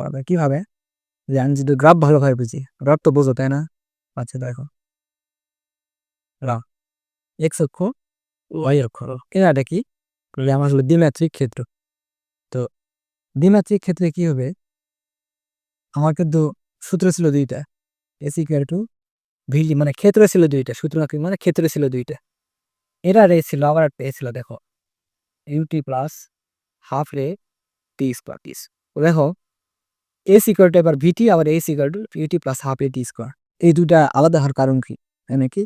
পারবে কীভাবে? যে আমি যদি গ্রাফ ভালোভাবে বুঝি, গ্রাফ তো বোঝো, তাই না? আচ্ছা দেখো। এক্স অক্ষ ওয়াই অক্ষ। এটা কি? আমার হলো দ্বিমাত্রিক ক্ষেত্র। তো দ্বিমাত্রিক ক্ষেত্রে কি হবে? আমার কিন্তু সূত্র ছিল দুইটা। এস ইকুয়াল টু ভিডি মানে ক্ষেত্র ছিল দুইটা। সূত্র মানে ক্ষেত্র ছিল দুইটা। এরা রে ছিল, আবার একটা ছিল, দেখো। ইউটি প্লাস হাফ রে টি স্কোয়ার টি দেখো এস ইকুয়াল টু এবার ভিটি আবার S equal to U T plus half A T square এই দুটা আলাদা হওয়ার কারণ কি? তাই নাকি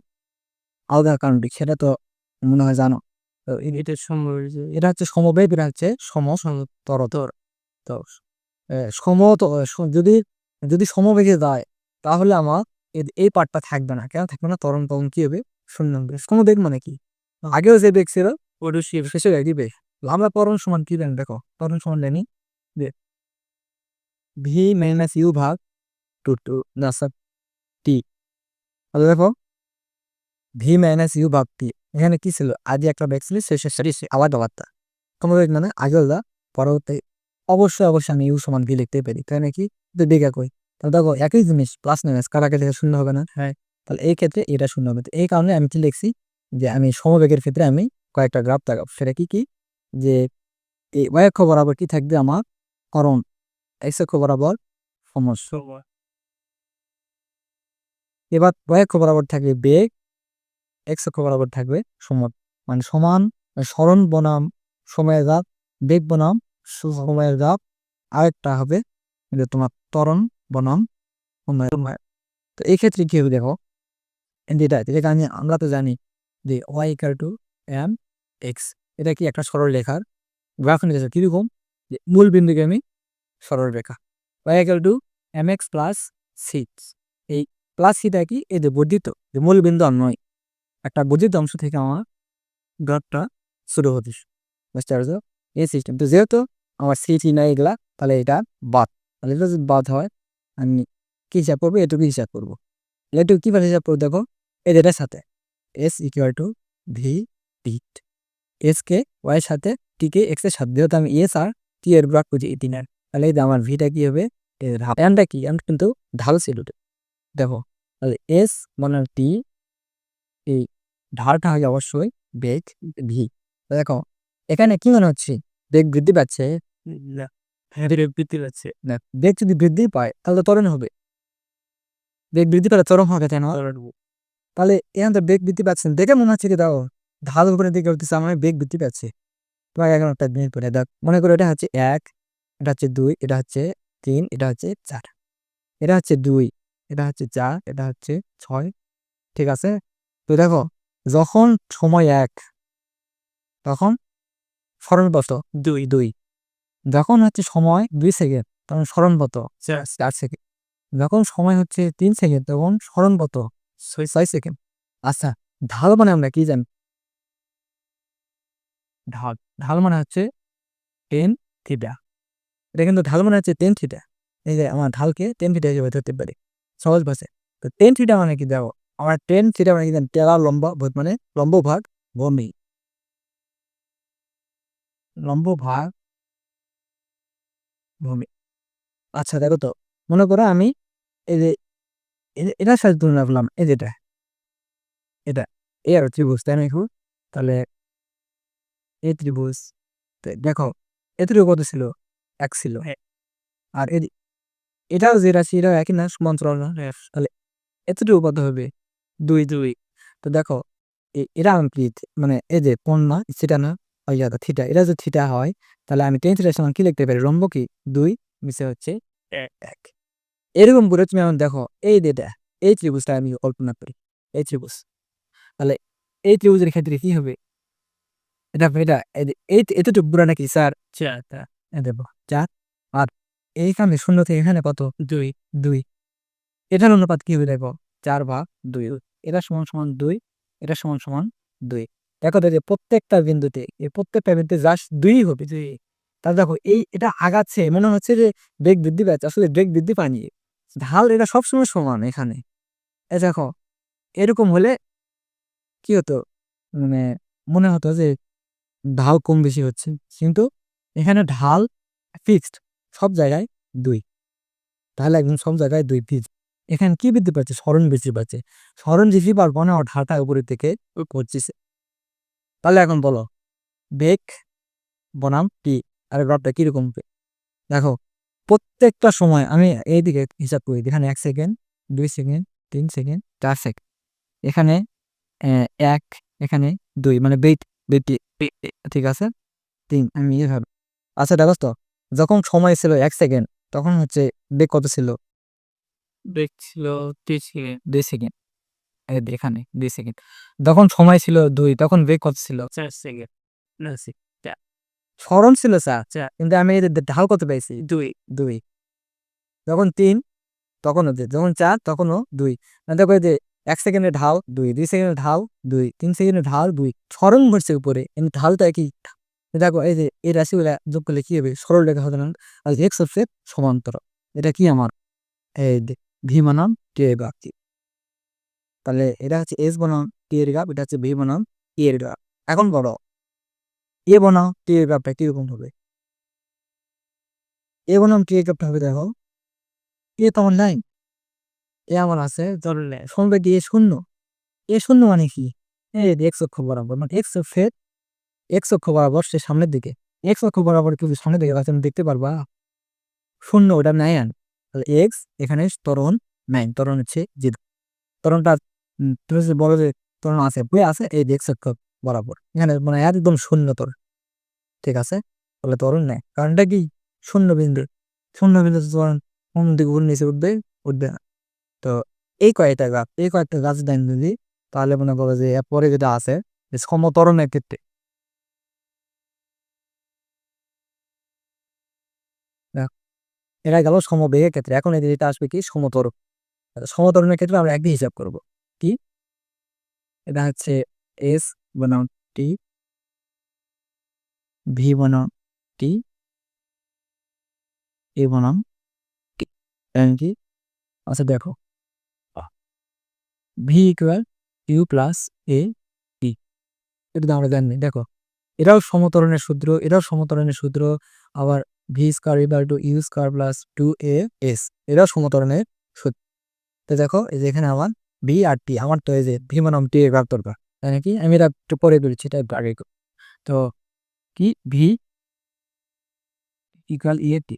আলাদা হওয়ার কারণ কি? সেটা তো মনে হয় জানো। তো এটা যে এটা হচ্ছে সমবেগ, এটা হচ্ছে সম তরতর। তো সম যদি যদি সমবেগে যায়, তাহলে আমার এই পার্টটা থাকবে না। কেন? থাকবে না তরণ তরণ কি হবে? শূন্য হবে। সমবেগ মানে কি? আগেও যে বেগ ছিল ওরসি শেষে একই বেগ আমরা ত্বরণ সমান কি জানি? দেখো তরণ সমান জানি যে ভি মাইনাস ইউ ভাগ টু টু না স্যার টি। তাহলে দেখো ভি মাইনাস ইউ ভাগ টি এখানে কি ছিল? আগে একটা বেগ ছিল শেষে সারি আবার আবারটা সমবেগ মানে আগে আলাদা পরবর্তী অবশ্যই অবশ্যই আমি ইউ সমান ভি লিখতে পারি তাই নাকি? তো বেগ একই তাহলে দেখো একই জিনিস প্লাস মাইনাস কার আগে থেকে শূন্য হবে না? হ্যাঁ। তাহলে এই ক্ষেত্রে এটা শূন্য হবে। তো এই কারণে আমি কি লিখছি যে আমি সমবেগের ক্ষেত্রে আমি কয়েকটা গ্রাফ দেখাবো। সেটা কি কি? যে এই অক্ষ বরাবর কি থাকবে আমার করণ অক্ষ বরাবর সময়। এবার y অক্ষ বরাবর থাকবে বেগ x অক্ষ বরাবর থাকবে সময়। মানে সমান মানে স্মরণ বনাম সময়ের দাব বেগ বনাম সময়ের দাব আরেকটা হবে যে তোমার ত্বরণ বনাম সময়ের তো এই ক্ষেত্রে কি হবে দেখো যেটা যেটা আমি আমরা তো জানি যে y equal to M X এটা কি একটা সরল রেখার গ্রাফ নিতে কীরকম যে মূল বিন্দুকে আমি সরল রেখা। y to M X plus six এই প্লাস সিটা কি? এই যে বর্ধিত, যে মূল বিন্দু আর নয়। একটা বর্ধিত অংশ থেকে আমার গ্রাফটা শুরু হতে বুঝতে পারছ? এই সিস্টেম তো যেহেতু আমার সিটি নাই এগুলা, তাহলে এটা বাদ। তাহলে এটা যদি বাদ হয়, আমি কি হিসাব করব? এটুকু হিসাব করব। এটুকু কীভাবে হিসাব করব? দেখো যেটার সাথে S equal to V T SK ওয়াইয়ের সাথে টিকে এক্সের সাথে, যেহেতু আমি এস আর টি এর ব্রাক বুঝি এই তিনের। তাহলে এই আমার ভিটা কি হবে? এনটা কি? এন কিন্তু ঢাল ছিল দেখো তাহলে এস মানে টি এই ঢালটা হয় অবশ্যই বেগ ভি দেখো এখানে কি মনে হচ্ছে? বেগ বৃদ্ধি পাচ্ছে? হ্যাঁ এটা বৃদ্ধি পাচ্ছে। না বেগ যদি বৃদ্ধি পায় তাহলে তো ত্বরণ হবে। বেগ বৃদ্ধি পেলে ত্বরণ হবে তাই না তাহলে এখানে তো বেগ বৃদ্ধি পাচ্ছেন দেখে মনে হচ্ছে কি দাও ঢাল উপরে দিকে উঠতেছে আমার বেগ বৃদ্ধি পাচ্ছে। তোমাকে এখন একটা মিনিট পরে দেখ মনে করো এটা হচ্ছে এক এটা হচ্ছে দুই এটা হচ্ছে তিন এটা হচ্ছে চার। এটা হচ্ছে দুই এটা হচ্ছে চার এটা হচ্ছে ছয় ঠিক আছে? তো দেখো যখন সময় এক তখন স্মরণ কত দুই দুই। যখন হচ্ছে সময় দুই সেকেন্ড তখন স্মরণ কত চার সেকেন্ড যখন সময় হচ্ছে তিন সেকেন্ড তখন স্মরণ কত ছয় ছয় সেকেন্ড আচ্ছা ঢাল মানে আমরা কি জানি? ঢাল ঢাল মানে হচ্ছে টেন থিটা। এটা কিন্তু ঢাল মানে হচ্ছে টেন থিটা এই যে আমার ঢালকে টেন থিটা হিসেবে ধরতে পারি। সহজ ভাষায়। তো টেন থিটা মানে কি দেখো? আমার টেন থিটা মানে কি টেরা লম্বা ভূত মানে লম্ব ভাগ ভূমি। লম্ব ভাগ ভূমি। আচ্ছা দেখো তো, মনে করো আমি এই যে এটার সাথে তুলনা করলাম, এই যেটা এটা। এই আর ত্রিভুজ, তাই না তাহলে এই ত্রিভুজ দেখো এতটুকু কত ছিল? এক ছিল। হ্যাঁ। আর এটাও যে রাশি এটাও একই না? সমান্তরাল না তাহলে এতটুকু কত হবে। দুই দুই। তো দেখো এরা আমি মানে এই যে না সেটা না? ওই জায়গা থিটা এটা যদি থিটা হয় তাহলে আমি টেন থিটার সমান কি লিখতে পারি? রম্ব কি? দুই মিশে হচ্ছে এক। এক। এরকম করে তুমি এখন দেখো এই যেটা এই ত্রিভুজটা আমি কল্পনা করি। এই ত্রিভুজ। তাহলে এই ত্রিভুজের ক্ষেত্রে কি হবে? এটা এটা এতটুকু পুরা নাকি স্যার? চার এ দেবো চার আর এইখানে শূন্য থেকে এখানে কত? দুই দুই। এটার অনুপাত কি হবে দেখো? চার ভাগ দুই। এটা সমান সমান দুই, এটা সমান সমান দুই। দেখো যে প্রত্যেকটা বিন্দুতে, এই প্রত্যেকটা বিন্দুতে জাস্ট দুই হবে। দুই। তাহলে দেখো, এই এটা আগাচ্ছে, মনে হচ্ছে যে বেগ বৃদ্ধি পাচ্ছে, আসলে বেগ বৃদ্ধি পায়নি। ঢাল এটা সবসময় সমান এখানে। এ দেখো, এরকম হলে কি হতো? মানে মনে হতো যে ঢাল কম বেশি হচ্ছে। কিন্তু এখানে ঢাল, ফিক্সড, সব জায়গায় দুই। তাহলে একদম সব জায়গায় দুই পিচ এখানে কি বৃদ্ধি পাচ্ছে? স্মরণ বৃদ্ধি পাচ্ছে। স্মরণ বৃদ্ধি পাওয়ার আমার ঢালটা উপরের থেকে পড়ছিছে তাহলে এখন বলো, বেগ, বনাম, টি, আর গ্রাফটা কীরকম? দেখো, প্রত্যেকটা সময় আমি এইদিকে হিসাব করি, এখানে এক সেকেন্ড, দুই সেকেন্ড, তিন সেকেন্ড, চার সেকেন্ড। এখানে এক, এখানে দুই মানে বেট বেটি ঠিক আছে? তিন, আমি এভাবে আচ্ছা দেখো তো যখন সময় ছিল এক সেকেন্ড তখন হচ্ছে বেগ কত ছিল? বেগ ছিল দুই সেকেন্ড সেকেন্ড এখানে দুই সেকেন্ড যখন সময় ছিল দুই তখন বেগ কত ছিল? চার সেকেন্ড স্মরণ ছিল স্যার। কিন্তু আমি ঢাল কত পেয়েছি? দুই। দুই। যখন তিন তখনও যখন চার তখনও দুই। মানে দেখো যে এক সেকেন্ডের ঢাল দুই দুই সেকেন্ডের ঢাল দুই তিন সেকেন্ডের ঢাল দুই। স্মরণ ঘটছে উপরে কিন্তু ঢালটা কি দেখো, এই যে এই রাশিগুলা যোগ করলে কি হবে? সরল রেখা না আর এক্স হচ্ছে সমান্তর এটা কি আমার? এই যে ভি বনাম টি এর গ্রাফ তাহলে এটা হচ্ছে এস বনাম টি এর গ্রাফ এটা হচ্ছে ভি বনাম টি এর গ্রাফ এখন বড় এ বনাম টি এর গ্রাফটা কীরকম হবে? এ বনাম টি এর গ্রাফটা হবে দেখো এ তো আমার নাই এ আমার আছে, ধরলে সমবে দিয়ে শূন্য। এ শূন্য মানে কি? এক্স অক্ষ বরাবর মানে এক্স অক্ষের এক্স অক্ষ বরাবর সে সামনের দিকে। এক্স অক্ষ বরাবর কিন্তু সামনের দিকে তুমি দেখতে পারবা। শূন্য ওটা নাই আন তাহলে এক্স এখানে তরণ নাই ত্বরণ হচ্ছে জিদ। ত্বরণটা উম, তুমি যদি বলো যে ত্বরণ আছে বই আছে এই এক্স অক্ষ বরাবর। এখানে মানে একদম শূন্য তর ঠিক আছে? তাহলে তরণ নেয় কারণটা কি? শূন্য বিন্দু। শূন্য বিন্দু তরণ কোন দিকে উপর নিচে উঠবে? উঠবে না। তো এই কয়েকটা গাছ এই কয়েকটা গাছ দেন যদি তাহলে মনে করো যে পরে যেটা আছে যে সমতরণের ক্ষেত্রে দেখ, এটা গেল সমবেগের ক্ষেত্রে। এখন এই যেটা আসবে কি? সমতরণ। সমতরণের ক্ষেত্রে আমরা একদিন হিসাব করব। কি? এটা হচ্ছে এস বনাম টি ভি বনাম টি এ বনাম কি? আচ্ছা দেখো। V equal U plus A T এটা তো আমরা জানি। দেখো এটাও সমতরণের সূত্র এটাও সমতরণের সূত্র, আবার V square equal to U square plus two A S এটাও সমতরণের সূত্র। তো দেখো এই যে এখানে আমার ভি আর টি আমার তো এই যে ভি মানাম টি এর ভাগ দরকার তাই নাকি? আমি এটা একটু পরে বলছি এটা একটু আগে তো কি? ভি ইকুয়াল ই টি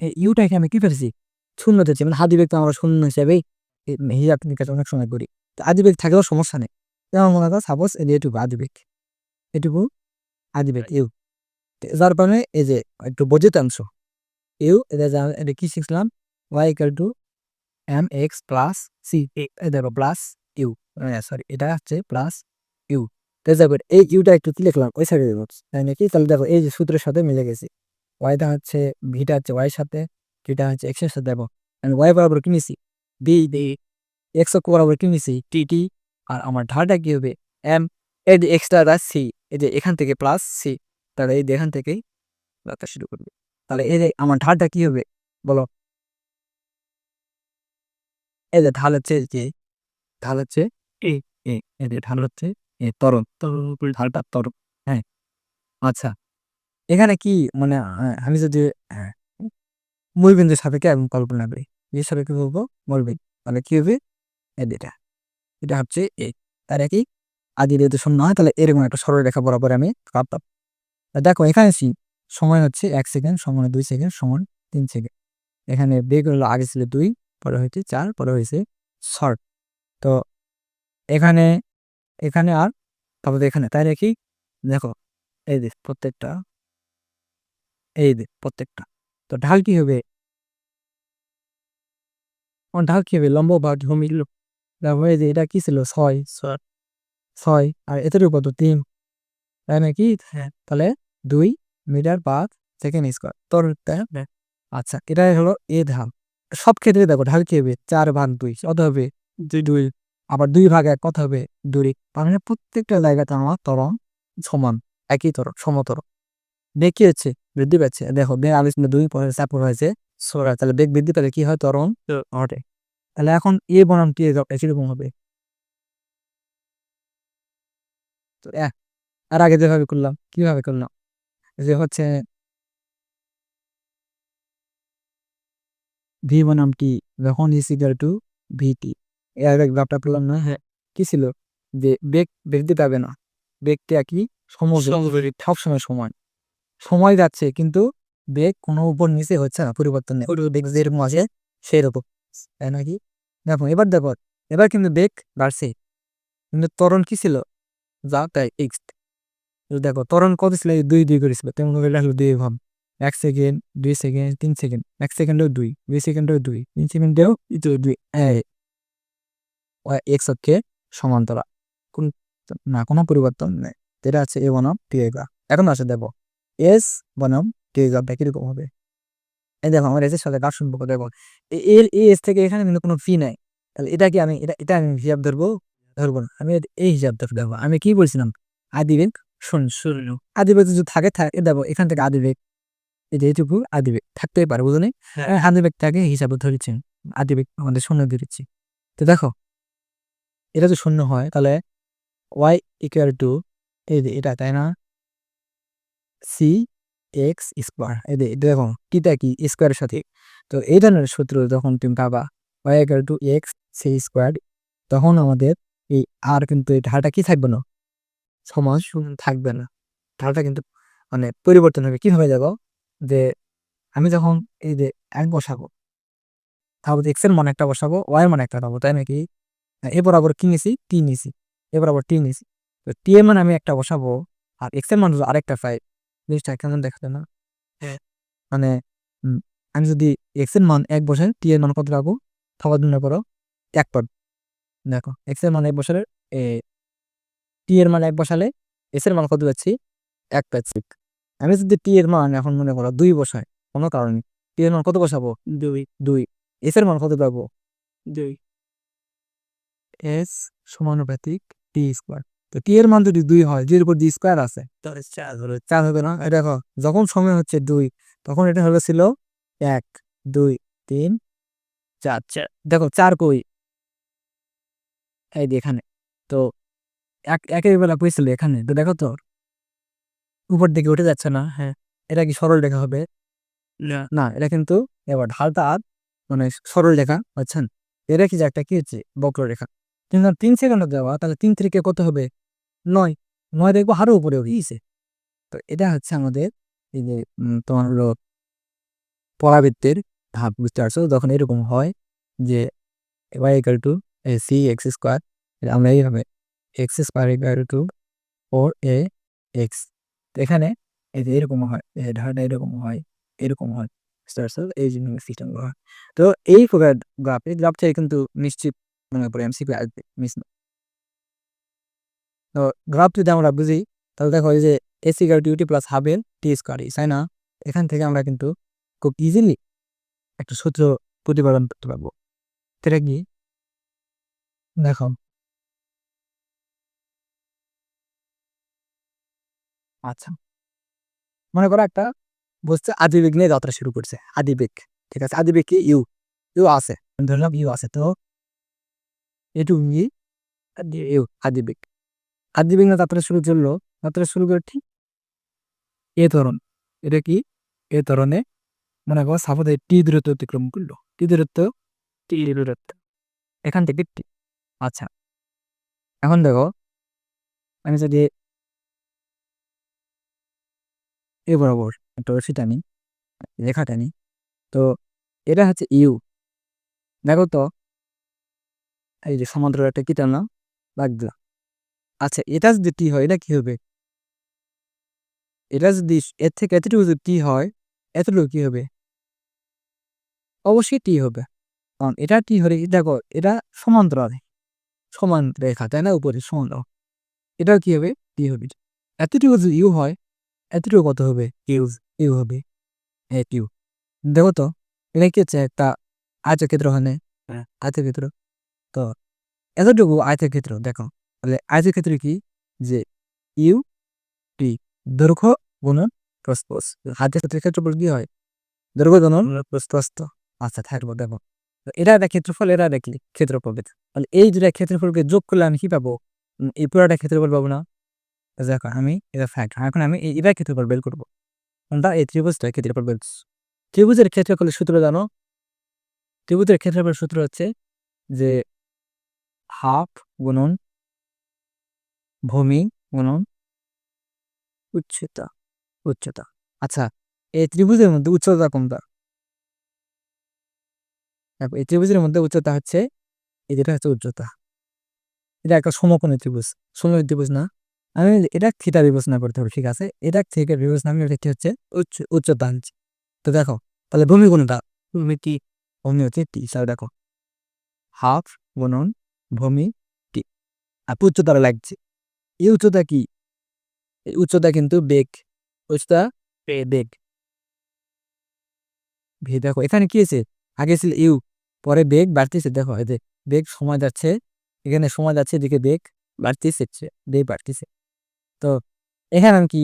এই ইউটাকে আমি কি ফেলছি শূন্য দিচ্ছি মানে হাদি ব্যক্তি আমরা শূন্য হিসাবেই হিসাব নিকাশ অনেক সময় করি। তো আদিবেগ থাকলেও সমস্যা নেই। যেমন মনে করো সাপোজ এটুকু আদিবেগ এটুকু আদিবেগ ইউ তো যার কারণে এই যে একটু বজিতাংশ ইউ এটা কি শিখলাম Y equal to M X plus C দেখো প্লাস ইউ সরি এটা হচ্ছে প্লাস ইউ তো দেখো এই ইউটা একটু কি লিখলাম ওই সাইডে দেবো তাই নাকি? তাহলে দেখো, এই যে সূত্রের সাথে মিলে গেছে। ওয়াইটা হচ্ছে ভিটা হচ্ছে ওয়াই সাথে টিটা হচ্ছে এক্সের সাথে দেবো ওয়াই বরাবর কি নিছি? বি ডি এক্স অক্ষ বরাবর কি নিছি? টি টি আর আমার ঢালটা কি হবে? এম এই যে এক্সট্রাটা সি এই যে এখান থেকে প্লাস সি তাহলে এই যে এখান থেকেই রাখতে শুরু করবে। তাহলে এই যে আমার ঢালটা কি হবে? বলো। এই যে ঢাল হচ্ছে যে ঢাল হচ্ছে এ যে ঢাল হচ্ছে এ তরণ। তরল ঢালটা তরণ। হ্যাঁ। আচ্ছা। এখানে কি মানে আমি যদি হ্যাঁ, মূলবিন্দুর সাপেক্ষে আমি কল্পনা করি। যে সাপেক্ষে বলব মূলবিন্দু তাহলে কি হবে? এই যেটা এটা হচ্ছে এ। তার কি? আদি যদি শূন্য হয় তাহলে এরকম একটা সরল রেখা বরাবর আমি কাটতাম তা দেখো, এখানে সি সময় হচ্ছে এক সেকেন্ড সময় দুই সেকেন্ড সময় তিন সেকেন্ড এখানে বেগ হলো আগে ছিল দুই, পরে হয়েছে চার, পরে হয়েছে শর্ট তো এখানে এখানে আর, তারপরে এখানে, তাই নাকি? দেখো, এই যে প্রত্যেকটা, এই যে প্রত্যেকটা। তো ঢাল কি হবে? ঢাল কি হবে? লম্ব বা ভূমি এই যে এটা কি ছিল? ছয় ছয়। আর এটার উপর তো তিন। তাই নাকি? হ্যাঁ তাহলে দুই মিটার পাঁচ সেকেন্ড স্কোয়ার তোর তাই আচ্ছা এটাই হলো এ ঢাল সব ক্ষেত্রে দেখো ঢাল কি হবে? চার ভাগ দুই কত হবে? দুই। দুই। আবার দুই ভাগ এক কত হবে? দুই। তার মানে প্রত্যেকটা জায়গাতে আমার তরণ সমান একই তরণ সমতর বেগ কি হচ্ছে বৃদ্ধি পাচ্ছে। দেখো বেগ আলোচনা দুই পরে চাপড় হয়েছে সোরা তাহলে বেগ বৃদ্ধি পেলে কি হয়? তরণ ঘটে। তাহলে এখন এ বনাম টি এর কীরকম হবে? তো আর আগে যেভাবে করলাম কীভাবে করলাম? যে হচ্ছে ভি বনাম টি যখন ইস ইকুয়াল টু ভিটি এর আগে গ্রাফটা পেলাম না হ্যাঁ কি ছিল? যে বেগ বৃদ্ধি পাবে না। বেগটা কি সমবেগ সবসময় সমান। সময় যাচ্ছে কিন্তু বেগ কোনো উপর নিচে হচ্ছে না পরিবর্তন। নেই বেগ যেরকম আছে সেই রকম তাই নাকি? দেখো এবার দেখো এবার কিন্তু বেগ বাড়ছে। কিন্তু ত্বরণ কি ছিল? যা তাই এক্স দেখো, ত্বরণ কত ছিল? দুই দুই করেছিল তেমন করে রাখল দুই ভাব এক সেকেন্ড দুই সেকেন্ড তিন সেকেন্ড এক সেকেন্ডেও দুই দুই সেকেন্ডেও দুই, তিন সেকেন্ডেও দুই এক্স অক্ষে সমান্তরা কোন না, কোনো পরিবর্তন নেই। যেটা আছে এ বনাম টি এগা এখন আছে দেখো এস বনাম টি এগাটা কীরকম হবে? এই দেখো, আমার এসের সাথে কার সম্পর্ক। দেখো এর এস থেকে এখানে কিন্তু কোনো ফি নাই। তাহলে এটা কি আমি এটা এটা আমি হিসাব ধরবো? ধরবো না। আমি এই হিসাব ধরবো। আমি কি বলছিলাম? আদিবেগ শূন্য শূন্য আদিবেগ যদি থাকে থাকে দেখো এখান থেকে আদিবেগ। এই যে এইটুকু আদিবেগ থাকতেই পারে বুঝলি হ্যাঁ। আদিবেগটাকে হিসাবে ধরেছি আদিবেগ আমাদের শূন্য ধরেছি তো দেখো এটা যদি শূন্য হয় তাহলে ওয়াই ইকুয়াল টু এই যে এটা তাই না? সি এক্স স্কোয়ার এই যে দেখো কিটা কি স্কোয়ারের সাথে। তো এই ধরনের সূত্র যখন তুমি পাবা Y equal to X C square তখন আমাদের এই আর কিন্তু এই ধারাটা কি থাকবে না? শূন্য থাকবে না। ধারাটা কিন্তু মানে পরিবর্তন হবে। কীভাবে দেখো? যে আমি যখন এই যে এক বসাবো তাহলে এক্সের মান একটা বসাবো ওয়াই এর মান একটা পাবো তাই নাকি? এ বরাবর কি নিছি? টি নিছি। এ বরাবর টি নিছি। তো টি এর মান আমি একটা বসাবো আর এক্সের মান আরেকটা পাই জিনিসটা কেমন দেখাতে না? হ্যাঁ। মানে আমি যদি এক্সের মান এক বসাই টি এর মান কত রাখব? খাবার জন্য করো এক পাব দেখো এক্সের মান এক বসালে এ টি এর মান এক বসালে এস এর মান কত পাচ্ছি? এক পাচ্ছি। আমি যদি টি এর মান এখন মনে করো দুই বসাই কোনো কারণে টি এর মান কত বসাবো? দুই। দুই। এস এর মান কত পাবো? দুই। এস সমানুপাতিক টি স্কোয়ার তো টি এর মান যদি দুই হয় দুইয়ের উপর ডি স্কোয়ার আছে তাহলে চার হলো চার হবে না? এটা দেখো যখন সময় হচ্ছে দুই তখন এটা হলো ছিল এক দুই তিন চার চার। দেখো চার কই? এই এখানে। তো এক একের বেলা পেয়েছিল এখানে তো দেখো তো। উপর দিকে উঠে যাচ্ছে না হ্যাঁ। এটা কি সরল রেখা হবে? না। এটা কিন্তু এবার ঢালটা আর মানে সরল রেখা বুঝছেন? এটা কি যে একটা কি হচ্ছে? বক্ররেখা কিন্তু তিন সেকেন্ড দেওয়া তাহলে তিন থেকে কত হবে? নয়। নয় দেখব আরও উপরে উঠিয়েছে তো এটা হচ্ছে আমাদের এই যে তোমার হলো পরাবৃত্তের ধাপ বুঝতে পারছ? যখন এরকম হয় যে Y equal to C X square আমরা এইভাবে X square equal to four A X এখানে এরকম হয় ধারটা এরকম হয় এরকম হয়। তো এই গ্রাফ কিন্তু নিশ্চিত মনে আসবে মিস তো গ্রাফ যদি আমরা বুঝি, তাহলে দেখো যে এসি টিউটি প্লাস হাফের টি স্কোয়ার তাই না? এখান থেকে আমরা কিন্তু খুব ইজিলি একটা সূত্র প্রতিপাদন করতে পারব। সেটা কি? দেখো। আচ্ছা। মনে করো একটা বলছে আদিবেগ নিয়ে যাত্রা শুরু করছে, আদিবেগ, ঠিক আছে? আদিবেগ কি? ইউ। ইউ আছে। ধরলাম ইউ আছে, তো এটুকু ই ইউ, আদিবেগ। আদিবেগ না যাত্রা শুরু করল, যাত্রা শুরু করে ঠিক এ ধরন, এটা কি? এ ধরনে মনে করো সাপোজ টি দূরত্ব অতিক্রম করল। টি দূরত্ব টি দূরত্ব। এখান থেকে আচ্ছা। এখন দেখো, আমি যদি এ বরাবর একটা রশি টানি রেখা টানি তো এটা হচ্ছে ইউ দেখো তো, এই যে সমান্তরাল একটা কি টানলাম লাগল। আচ্ছা এটা যদি টি হয়, এটা কি হবে? এটা যদি এর থেকে এতটুকু যদি টি হয়, এতটুকু কি হবে? অবশ্যই টি হবে। কারণ এটা টি হলে দেখো, এটা সমান্তরাল সমান রেখা, তাই না? উপরে সমান রেখা। এটাও কি হবে? টি হবে। এতটুকু যদি ইউ হয় এতটুকু কত হবে? ইউ ইউ হবে। এ ইউ দেখো তো এটা কি হচ্ছে? একটা আয়তক্ষেত্র ওখানে। হ্যাঁ। আয়তক্ষেত্র। তো এতটুকু আয়তক্ষেত্র দেখো। তাহলে আয়তক্ষেত্র কি? যে ইউ টি দৈর্ঘ্য গুণন প্রস্থ হাতের ক্ষেত্রে ক্ষেত্রফল কি হয়? দৈর্ঘ্য গুণন প্রস্থ। আচ্ছা থাকব দেখো। তো এটা একটা ক্ষেত্রফল একটা কি ক্ষেত্রফল। তাহলে এই দুটা ক্ষেত্রফলকে যোগ করলে আমি কি পাবো? এই পুরোটা ক্ষেত্রফল পাবো না। দেখো আমি, এটা ফ্যাক্ট এখন আমি এটা ক্ষেত্রফল বের করব। কোনটা এই ত্রিভুজটা ক্ষেত্রফল বের ত্রিভুজের ক্ষেত্রফলের সূত্র জানো? ত্রিভুজের ক্ষেত্রফল সূত্র হচ্ছে যে হাফ গুণন ভূমি গুণন উচ্চতা উচ্চতা। আচ্ছা এই ত্রিভুজের মধ্যে উচ্চতা কোনটা? এই ত্রিভুজের মধ্যে উচ্চতা হচ্ছে, এই হচ্ছে উচ্চতা। এটা একটা সমকোণী ত্রিভুজ সমকোণী ত্রিভুজ না? আমি এটা থিটা বিবেচনা করতে হবে, ঠিক আছে? এটা থেকে বিবেচনা আমি এটা হচ্ছে উচ্চ উচ্চতা আনছি তো দেখো, তাহলে ভূমি কোনটা তুমি কি ভূমি হচ্ছে টি, তাহলে দেখো, হাফ গুণন ভূমি টি। আর উচ্চতাটা লাগছে? এই উচ্চতা কি? উচ্চতা কিন্তু বেগ, উচ্চতা বেগ। ভি, দেখো, এখানে কি আছে আগে ছিল ইউ, পরে বেগ বাড়তেছে, দেখো যে বেগ সময় যাচ্ছে, এখানে সময় যাচ্ছে, এদিকে বেগ বাড়তেছে বেগ বাড়তেছে। তো এখানে আমি কি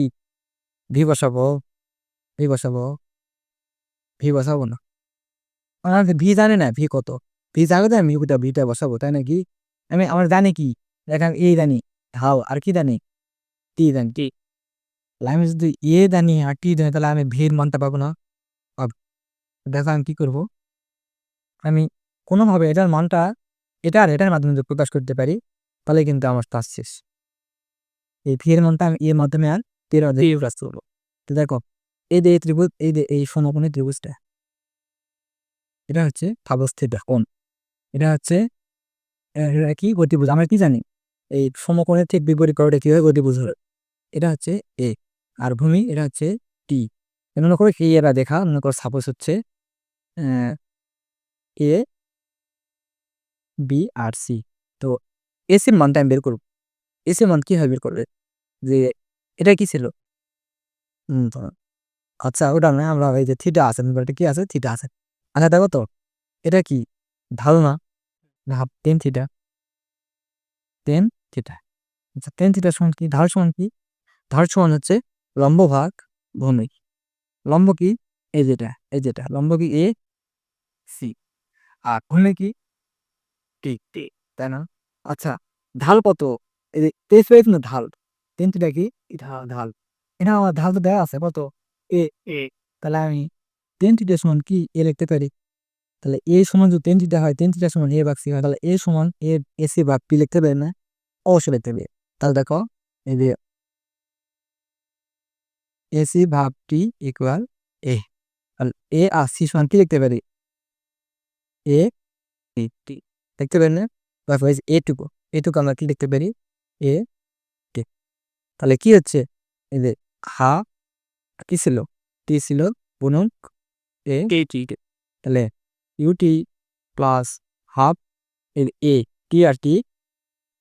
ভি বসাবো ভি বসাবো ভি বসাবো না আমার ভি জানে না ভি কত? ভি জানে তো আমি ভিটা ভিটা বসাবো তাই নাকি? আমি আমার জানি কি? দেখান এই জানি হাও আর কি জানি? টি জানি। টি। আমি যদি এ জানি আর টি জানি তাহলে আমি ভির মানতে পারব না। দেখো আমি কি করব? আমি কোনোভাবে এটার মানটা এটা আর এটার মাধ্যমে যদি প্রকাশ করতে পারি তাহলে কিন্তু আমার কাজ শেষ। এই ভির মানটা আমি এর মাধ্যমে আর মাধ্যমে প্রকাশ করব তো দেখো এই যে এই ত্রিভুজ এই যে এই সমকোণী ত্রিভুজটা এটা হচ্ছে ফাবস্থিত কোণ এটা হচ্ছে এটা কি গতিভুজ আমরা কি জানি এই সমকোণের ঠিক বিপরীত করোটা কি হয় গতিভুজ হবে এটা হচ্ছে এ আর ভূমি এটা হচ্ছে টি মনে করে কি এরা দেখা মনে করো সাপোজ হচ্ছে এ বি আর সি তো এসির মানটা আমি বের করব এসির মান কি হয় বের করবে? যে এটা কি ছিল? আচ্ছা ওটা নয় আমরা এই যে থিটা আছে এটা কি আছে? থিটা আছে। আচ্ছা দেখো তো, এটা কি? ধারণা half tan theta tan theta আচ্ছা টেন থিটা সমান কি? ধার সমান কি? ধার সমান হচ্ছে লম্ব ভাগ ভূমি। লম্ব কি? এই যেটা এই যেটা। লম্ব কি? এ সি আর ভূমি কি? তাই না? আচ্ছা ঢাল কত? এই যে তেইশ পেয়েছ না ঢাল টেন থিটা কি ঢাল ঢাল। এটা আমার ঢাল তো দেওয়া আছে কত? এ। এ। তাহলে আমি টেন থিটা সমান কি? এ লিখতে পারি। তাহলে এ সমান যদি টেন থিটা হয় টেন থিটা সমান এ ভাগ সি হয় তাহলে এ সমান এ এসি ভাগ পি লিখতে পারি না? অবশ্যই লিখতে পারি। তাহলে দেখো এই যে এসি ভাব টি ইকুয়াল এ। তাহলে এ আর সি সমান কি লিখতে পারি? এ টি। লিখতে পারি না? তারপর এটুকু। এটুকু আমরা কি লিখতে পারি? এ টি তাহলে কি হচ্ছে? এই যে হা কি ছিল? টি ছিল গুণক এ কে টি। তাহলে ইউটি প্লাস হাফ এর এ টি আর টি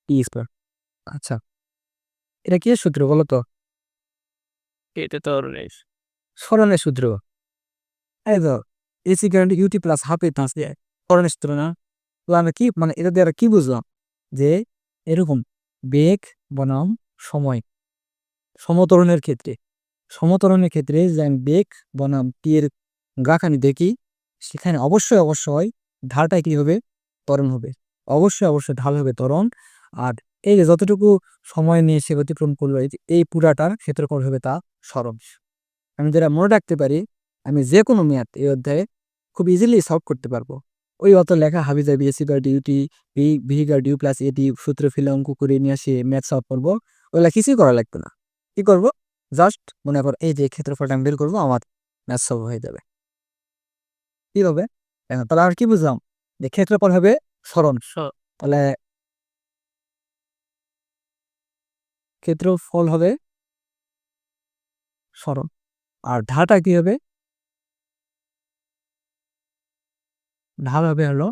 টি স্কোয়ার। আচ্ছা। এটা কি সূত্র বলো তো? এটা তো স্মরণের সূত্র। এই তো AC current U T plus half A তাঁস দিয়ে স্মরণের সূত্র না? তো আমরা কি মানে এটা দিয়ে আমরা কি বুঝলাম? যে এরকম বেগ, বনাম, সময়। সমতরণের ক্ষেত্রে। সমতরণের ক্ষেত্রে যে আমি বেগ, বনাম, টি এর গাখানি দেখি, সেখানে অবশ্যই অবশ্যই ঢালটা কী হবে? ত্বরণ হবে। অবশ্যই অবশ্যই ঢাল হবে ত্বরণ। আর এই যে যতটুকু সময় নিয়ে সে অতিক্রম করল, এই পুরাটার ক্ষেত্রফল হবে তা সরব আমি যেটা মনে রাখতে পারি, আমি যে কোনো ম্যাথ এই অধ্যায়ে খুব ইজিলি সলভ করতে পারব। ওই অত লেখা হাবি যাবি এসি গার ডিউটি ভি ভি গার ডিউ প্লাস এটি সূত্র ফেলে অঙ্ক করে নিয়ে আসে ম্যাথ সলভ করব। ওগুলা কিছুই করা লাগবে না। কি করব? জাস্ট মনে কর এই যে ক্ষেত্রফলটা আমি বের করব আমার ম্যাথ সলভ হয়ে যাবে। কি হবে? তাহলে আর কি বুঝলাম? যে ক্ষেত্রফল হবে সরণ তাহলে ক্ষেত্রফল হবে সরণ আর ঢাটা কি হবে? ঢাল হবে হলো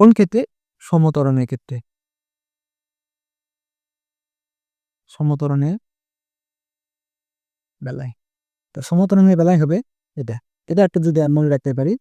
কোন ক্ষেত্রে? সমতরণের ক্ষেত্রে। সমতরণের বেলায়। তো সমতরণের বেলায় হবে এটা। এটা একটা যদি মনে রাখতে পারি